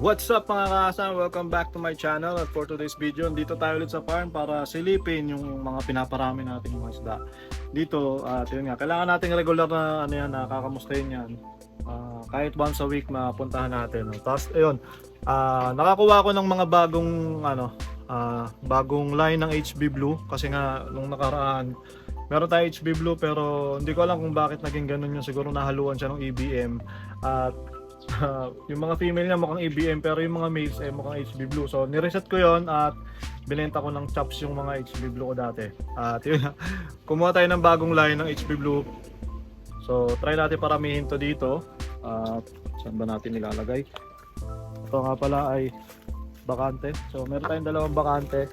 What's up mga kaasan? Welcome back to my channel at for today's video, dito tayo ulit sa farm para silipin yung mga pinaparami nating mga isda. Dito, at yun nga, kailangan nating regular na ano yan, nakakamustahin yan. Ah, kahit once a week mapuntahan natin. No? Tapos, ayun, ah, nakakuha ko ng mga bagong ano, ah, bagong line ng HB Blue kasi nga nung nakaraan meron tayo HB Blue pero hindi ko alam kung bakit naging ganun yun. Siguro nahaluan siya ng EBM at Ah, yung mga female niya mukhang EBM pero yung mga males ay mukhang HB Blue. So nireset ko yon at binenta ko ng chops yung mga HB Blue ko dati. At yun, kumuha tayo ng bagong line ng HB Blue. So try natin paramihin to dito. At saan ba natin nilalagay? Ito nga pala ay bakante. So meron tayong dalawang bakante.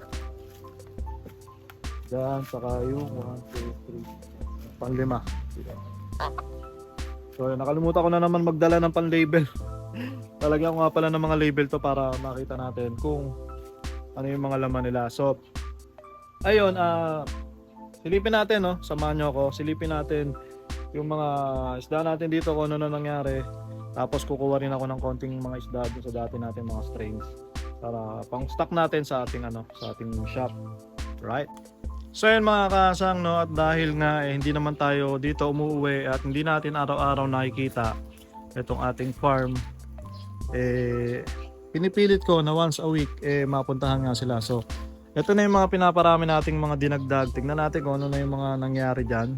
Diyan, saka yung 1, 2, 3, panlima. So, nakalimutan ko na naman magdala ng pan-label. Talagyan ko nga pala ng mga label to para makita natin kung ano yung mga laman nila. So, ayun, ah silipin natin, no? Samahan nyo ako. Silipin natin yung mga isda natin dito kung ano na nangyari. Tapos kukuha rin ako ng konting mga isda dun sa dati natin mga strains para pang stock natin sa ating ano, sa ating shop. Right? So yun mga kasang no at dahil nga eh, hindi naman tayo dito umuwi at hindi natin araw-araw nakikita itong ating farm eh pinipilit ko na once a week eh mapuntahan nga sila. So ito na yung mga pinaparami nating mga dinagdag. Tingnan natin kung ano na yung mga nangyari diyan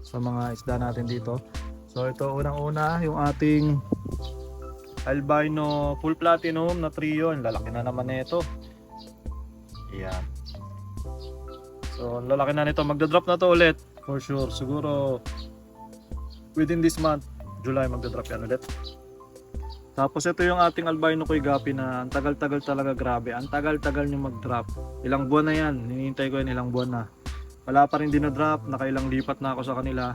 sa mga isda natin dito. So ito unang-una yung ating albino full platinum na trio. Lalaki na naman nito. Yan. So, lalaki na nito. Magda-drop na to ulit. For sure. Siguro, within this month, July, magda-drop yan ulit. Tapos ito yung ating albino koy gapi na ang tagal-tagal talaga grabe. Ang tagal-tagal niya mag-drop. Ilang buwan na yan. Hinihintay ko yan ilang buwan na. Wala pa rin dinodrop. Nakailang lipat na ako sa kanila.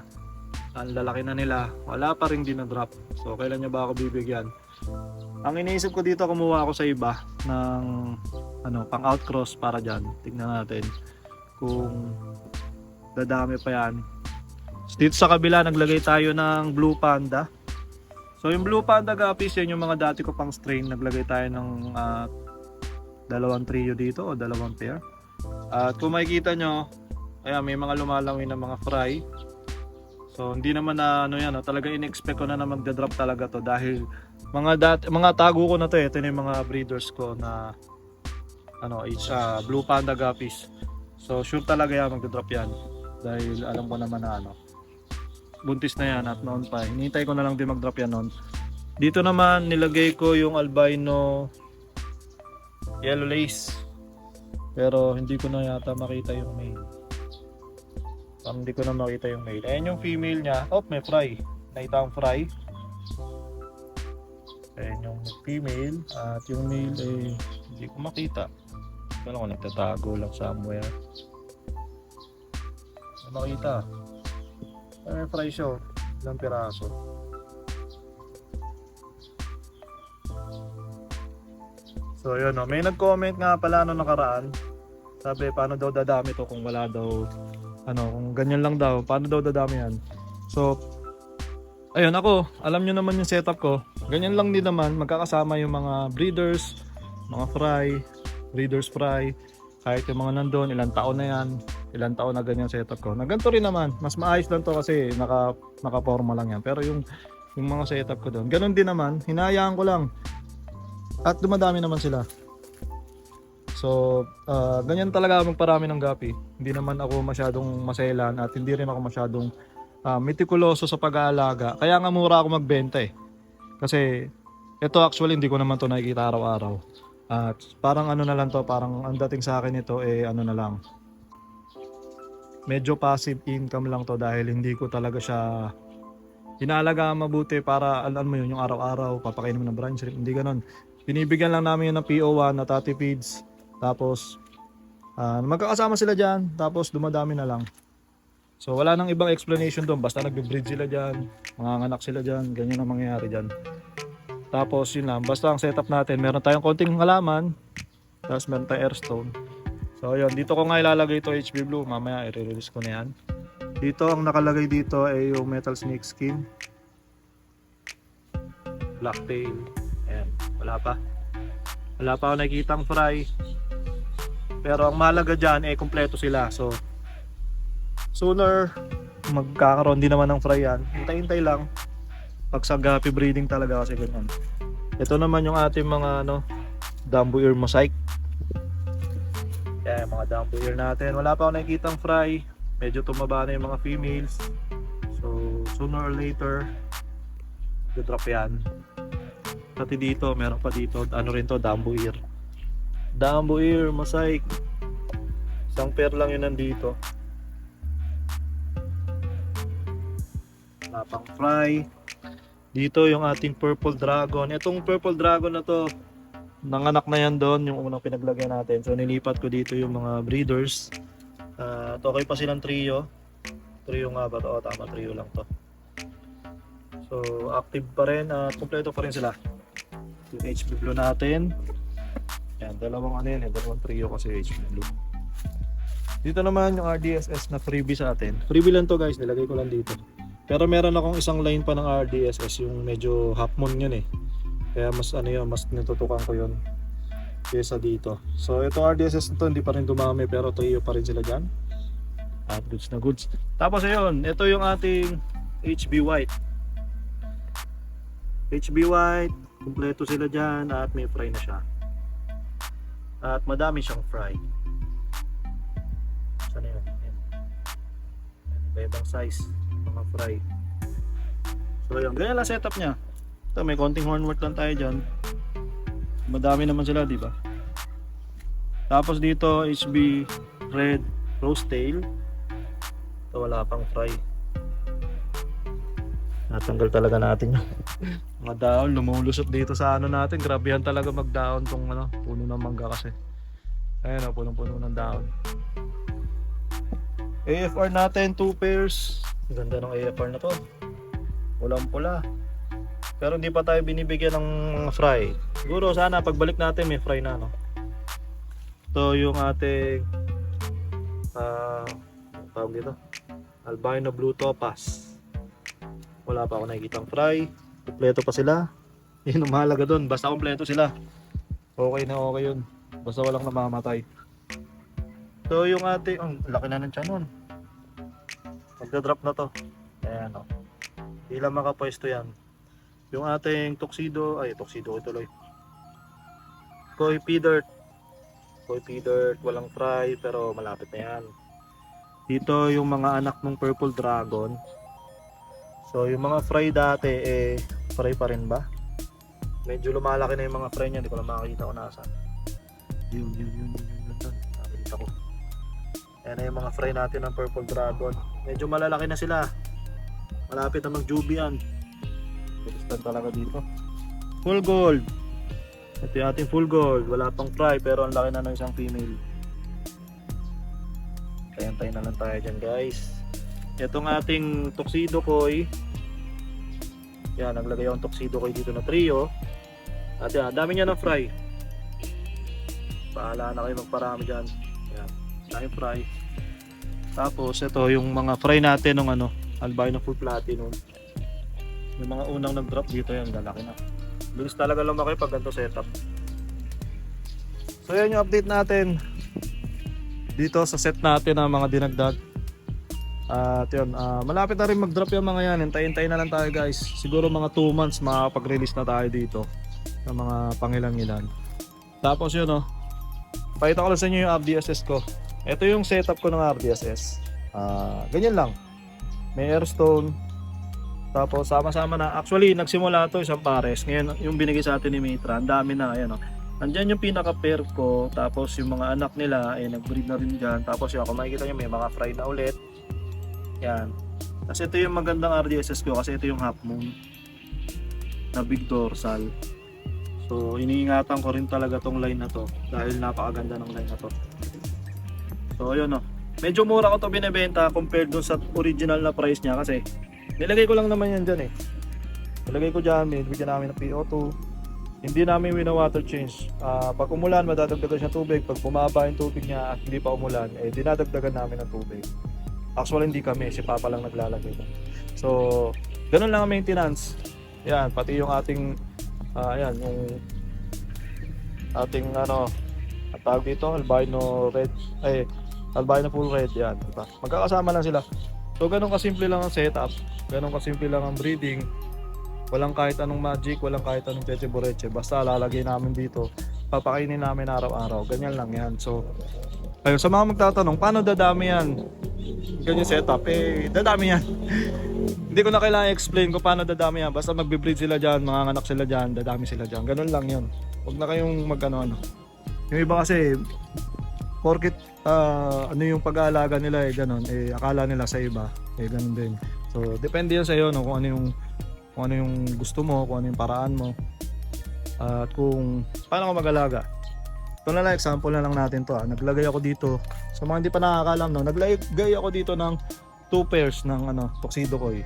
Ang lalaki na nila. Wala pa rin dinodrop. So, kailan niya ba ako bibigyan? Ang iniisip ko dito, kumuha ako sa iba ng ano, pang outcross para dyan. Tignan natin kung dadami pa yan. Dito sa kabila, naglagay tayo ng Blue Panda. So yung Blue Panda guppies, yan yung mga dati ko pang strain. Naglagay tayo ng ah, dalawang trio dito o dalawang pair. At kung makikita nyo, ayan, may mga lumalawin na mga fry. So hindi naman na ano yan, no, talaga in-expect ko na na magda-drop talaga to dahil mga dat mga tago ko na to eh. Ito na yung mga breeders ko na ano, each ah, Blue Panda guppies. So sure talaga yan magdodrop yan. Dahil alam ko naman na ano. Buntis na yan at noon pa. Hinihintay ko na lang din mag-drop yan noon. Dito naman nilagay ko yung albino yellow lace. Pero hindi ko na yata makita yung male. Parang hindi ko na makita yung male. Ayan yung female niya. Oh, may fry. Nakita ang fry. Ayan yung female. At yung male eh, hindi ko makita. Kala ko nagtatago lang somewhere. Hindi makita. May fry siya. Ilang piraso. So yun no. May nag-comment nga pala no nakaraan. Sabi paano daw dadami to kung wala daw ano kung ganyan lang daw paano daw dadami yan. So ayun ako alam nyo naman yung setup ko. Ganyan lang din naman magkakasama yung mga breeders, mga fry, breeders fry, kahit yung mga nandun, ilang taon na yan, ilang taon na ganyan setup ko. Na ganito rin naman, mas maayos lang to kasi naka, naka-forma lang yan. Pero yung, yung mga setup ko doon, ganun din naman, hinayaan ko lang. At dumadami naman sila. So, ah, ganyan talaga magparami ng gapi. Hindi naman ako masyadong maselan at hindi rin ako masyadong ah, metikuloso sa pag-aalaga. Kaya nga mura ako magbenta eh. Kasi ito actually hindi ko naman to nakikita araw-araw. At parang ano na lang to, parang ang dating sa akin ito eh ano na lang. Medyo passive income lang to dahil hindi ko talaga siya inaalaga mabuti para alam mo yun yung araw-araw papakainin mo ng brine shrimp. Hindi ganon. Binibigyan lang namin yun ng PO1 na tati feeds. Tapos ah, magkakasama sila dyan. Tapos dumadami na lang. So wala nang ibang explanation doon. Basta nagbe-breed sila dyan. Manganganak sila dyan. Ganyan ang mangyayari dyan. Tapos yun lang, basta ang setup natin, meron tayong konting halaman, tapos meron tayong airstone. So yun, dito ko nga ilalagay ito HB Blue, mamaya i-release ko na yan. Dito ang nakalagay dito ay yung metal snake skin. Blacktail. Ayan, wala pa. Wala pa ako nakikitang fry. Pero ang mahalaga dyan, eh, kompleto sila. So, sooner, magkakaroon din naman ng fry yan. Hintay-hintay lang. Pag sa gapi breeding talaga kasi ganyan. Ito naman yung ating mga, ano, Dumbo ear mosaic. Yan, mga Dumbo ear natin. Wala pa ako nakikitang fry. Medyo tumaba na yung mga females. So, sooner or later, drop yan. Pati dito, meron pa dito. Ano rin to, Dumbo ear. Dumbo ear, mosaic. Isang pair lang yun nandito. Wala pang fry. Dito yung ating purple dragon. Itong purple dragon na to, nanganak na yan doon, yung unang pinaglagyan natin. So nilipat ko dito yung mga breeders. At okay pa silang trio. Trio nga ba to? O, tama, trio lang to. So active pa rin at kompleto pa rin sila. Yung HB Blue natin. Yan, dalawang ano yan, eh, dalawang trio kasi HB Blue. Dito naman yung RDSS na freebie sa atin. Freebie lang to guys, nilagay ko lang dito. Pero meron akong isang line pa ng RDSS yung medyo half moon yun eh. Kaya mas ano yun, mas natutukan ko yun kaysa dito. So ito RDSS nito hindi pa rin dumami pero trio pa rin sila dyan. At goods na goods. Tapos ayun, ito yung ating HB White. HB White, kumpleto sila dyan at may fry na siya. At madami siyang fry. Saan yun? Iba-ibang size fry. So yun, ganyan lang setup niya. Ito, may konting hornwort lang tayo dyan. Madami naman sila, di ba? Tapos dito, HB Red Rose Tail. Ito, wala pang fry. Natanggal talaga natin yun. mga daon, lumulusot dito sa ano natin. Grabehan talaga magdaon tong ano, puno ng mangga kasi. Ayan o, punong-puno ng daon. AFR natin, 2 pairs. Ganda ng AFR na to. Pulang pula. Pero hindi pa tayo binibigyan ng fry. Siguro sana pagbalik natin may fry na no. Ito yung ating uh, tawag dito. Albino Blue Topaz. Wala pa ako nakikitang fry. Kompleto pa sila. Yun ang mahalaga doon. Basta kompleto sila. Okay na okay yun. Basta walang namamatay. So yung ating, ang laki na ng tiyan. Magda-drop na to. Ayan o. Hindi lang makapwesto yan. Yung ating tuxedo, ay tuxedo ko tuloy. Koi P-Dirt. Koi P-Dirt, walang fry pero malapit na yan. Dito yung mga anak ng Purple Dragon. So yung mga fry dati eh fry pa rin ba? Medyo lumalaki na yung mga fry niya, hindi ko na makakita kung nasa. Yun, yun, yun, yun, Ayan na yung mga fry natin ng Purple Dragon. Medyo malalaki na sila. Malapit na mag-jubi yan. Gulistan talaga dito. Full gold. Ito yung ating full gold. Wala pang fry pero ang laki na ng isang female. Tayan-tayan na lang tayo dyan guys. Itong ating tuxedo koi. Yan, naglagay akong tuxedo koi dito na trio. At yan, dami niya ng fry. Bahala na kayo magparami dyan. Yan, dami fry. Tapos ito yung mga fry natin ng ano, albino full platinum. Yung mga unang nag-drop dito yan, lalaki na. Bilis talaga lumaki pag ganito setup. So yan yung update natin dito sa set natin ng mga dinagdag. At yun, ah, malapit na rin mag-drop yung mga yan. Hintayin-tayin na lang tayo guys. Siguro mga 2 months makakapag-release na tayo dito ng mga pangilan-ilan. Tapos yun oh, pakita ko lang sa inyo yung RDSS ko. Ito yung setup ko ng RDSS. Ah, ganyan lang. May airstone. Tapos sama-sama na. Actually, nagsimula to isang pares. Ngayon, yung binigay sa atin ni Mitra, ang dami na. Ayan oh. Nandyan yung pinaka-pair ko. Tapos yung mga anak nila, eh, nag-breed na rin dyan. Tapos yun, kung makikita nyo, may mga fry na ulit. Yan. Kasi ito yung magandang RDSS ko kasi ito yung half moon na big dorsal. So iniingatan ko rin talaga tong line na to dahil napakaganda ng line na to. So ayun no. Medyo mura ko to binebenta compared dun sa original na price niya kasi nilagay ko lang naman yan dyan eh. Nilagay ko dyan, binibigyan namin ng PO2. Hindi namin wina-water change. Ah, pag umulan, madadagdagan siya tubig. Pag bumaba yung tubig niya at hindi pa umulan, eh dinadagdagan namin ng tubig. Actually hindi kami, si Papa lang naglalagay. So, ganun lang ang maintenance. Yan, pati yung ating ah yan, yung ating ano, ang tawag dito, albino red, ay, albino full red, yan, diba? Magkakasama lang sila. So, ganun kasimple lang ang setup, ganun kasimple lang ang breeding, walang kahit anong magic, walang kahit anong cheche boreche, basta lalagay namin dito, papakainin namin araw-araw, ganyan lang yan. So, ayun, sa mga magtatanong, paano dadami yan? Ganyan setup, eh, dadami yan. Hindi ko na kailangan explain kung paano dadami yan. Basta magbe-breed sila dyan, mga anak sila dyan, dadami sila dyan. Ganun lang yun. Huwag na kayong magano ano. Yung iba kasi, porkit ah, ano yung pag-aalaga nila eh, ganun. Eh, akala nila sa iba, eh, ganun din. So, depende yan sa iyo, no, kung ano yung kung ano yung gusto mo, kung ano yung paraan mo. At kung paano ka mag-alaga. Ito na lang, example na lang natin to. Ah. Naglagay ako dito, sa mga hindi pa nakakalam, no, naglagay ako dito ng two pairs ng ano, tuxedo koi.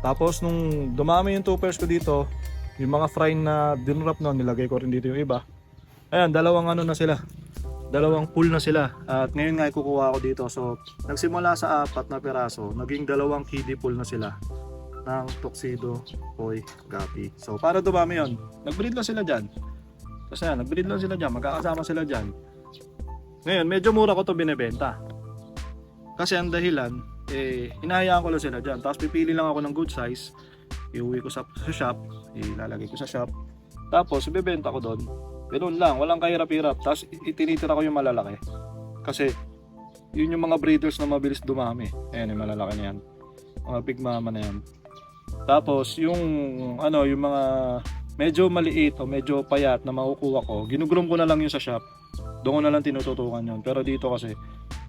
Tapos nung dumami yung two pairs ko dito, yung mga fry na dinrap na nilagay ko rin dito yung iba. Ayan, dalawang ano na sila. Dalawang pool na sila. At ngayon nga kukuha ako dito. So, nagsimula sa apat na piraso, naging dalawang kiddie pool na sila ng tuxedo, koi, gapi. So, para dumami yon Nag-breed lang sila dyan. Kasi yan, nag-breed lang sila dyan. Magkakasama sila dyan. Ngayon, medyo mura ko to binebenta. Kasi ang dahilan, eh, hinahayaan ko lang sila dyan. Tapos pipili lang ako ng good size. Iuwi ko sa, sa shop. Ilalagay ko sa shop. Tapos, ibebenta ko doon. Ganun lang, walang kahirap-hirap. Tapos, itinitira ko yung malalaki. Kasi, yun yung mga breeders na mabilis dumami. Ayan, yung malalaki na yan. Mga big mama na yan. Tapos, yung, ano, yung mga medyo maliit o medyo payat na makukuha ko, ginugroom ko na lang yun sa shop. Doon ko na lang tinututukan yun. Pero dito kasi,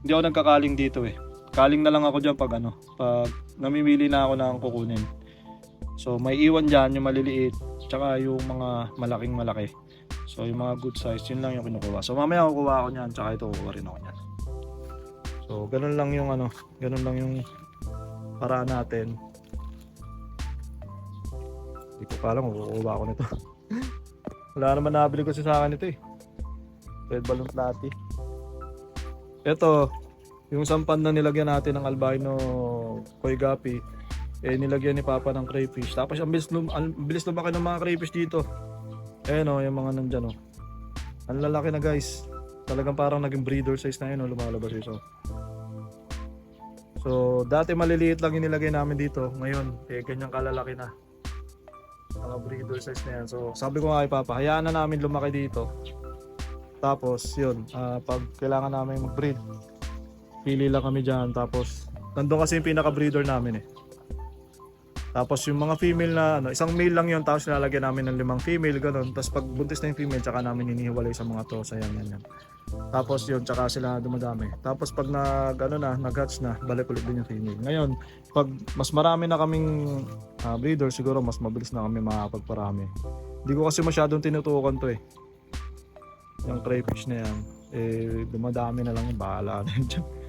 hindi ako nagkakaling dito eh. Kaling na lang ako dyan pag ano, pag namimili na ako ng kukunin. So may iwan dyan yung maliliit, tsaka yung mga malaking malaki. So yung mga good size, yun lang yung kinukuha. So mamaya kukuha ako niyan, tsaka ito kukuha rin ako niyan. So ganun lang yung ano, ganun lang yung paraan natin. Hindi ko pa alam kung kukuha ako nito. Wala naman nabili ko sa akin ito eh. Red balloon platy. Ito, yung sampan na nilagyan natin ng albino koi gapi, eh nilagyan ni Papa ng crayfish. Tapos ang bilis, lum ang bilis lumaki ng mga crayfish dito. Ayan o, yung mga nandyan o. Ang lalaki na guys. Talagang parang naging breeder size na yun o, lumalabas yun. So, so dati maliliit lang yung nilagay namin dito. Ngayon, eh ganyang kalalaki na. Mga breeder size na yan. So sabi ko nga kay Papa, hayaan na namin lumaki dito. Tapos yun, ah, pag kailangan namin mag-breed, pili lang kami dyan. Tapos, nandun kasi yung pinaka-breeder namin eh. Tapos yung mga female na, ano, isang male lang yun, tapos nilalagyan namin ng limang female, ganun. Tapos pag buntis na yung female, tsaka namin hinihiwalay sa mga to, yan, yan, yan. Tapos yun, tsaka sila dumadami. Tapos pag nag, ano na, nag-hatch na, balik ulit din yung female. Ngayon, pag mas marami na kaming ah, breeder, siguro mas mabilis na kami makakapagparami. Hindi ko kasi masyadong tinutukan to eh. Yung crayfish na yan, eh, dumadami na lang yung bahala na.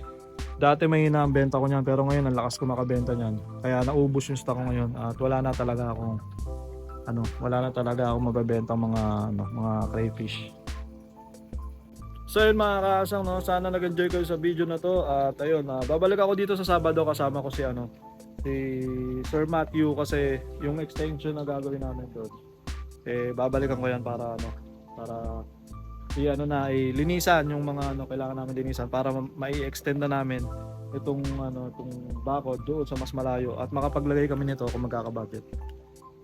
Dati may ang benta ko niyan pero ngayon ang lakas ko makabenta niyan. Kaya naubos yung stock ko ngayon at wala na talaga akong ano, wala na talaga akong mabebenta mga ano, mga crayfish. So yun mga kaasang, no? sana nag-enjoy kayo sa video na to at ayun, ah, babalik ako dito sa Sabado kasama ko si ano, si Sir Matthew kasi yung extension na gagawin namin doon. Eh babalikan ko yan para ano, para i ano na ilinisan yung mga ano kailangan namin linisan para ma- mai-extend na namin itong ano itong bakod doon sa mas malayo at makapaglagay kami nito kung magkaka-budget.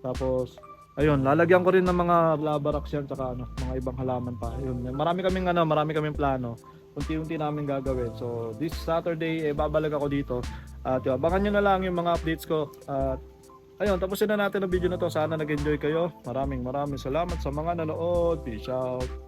Tapos ayun, lalagyan ko rin ng mga lava rocks yan tsaka ano, mga ibang halaman pa. Ayun, marami kaming ano, marami kaming plano. Unti-unti namin gagawin. So this Saturday eh, babalik ako dito. At yun, abangan nyo na lang yung mga updates ko. At ayun, tapusin na natin ang video na to. Sana nag-enjoy kayo. Maraming maraming salamat sa mga nanood. Peace out.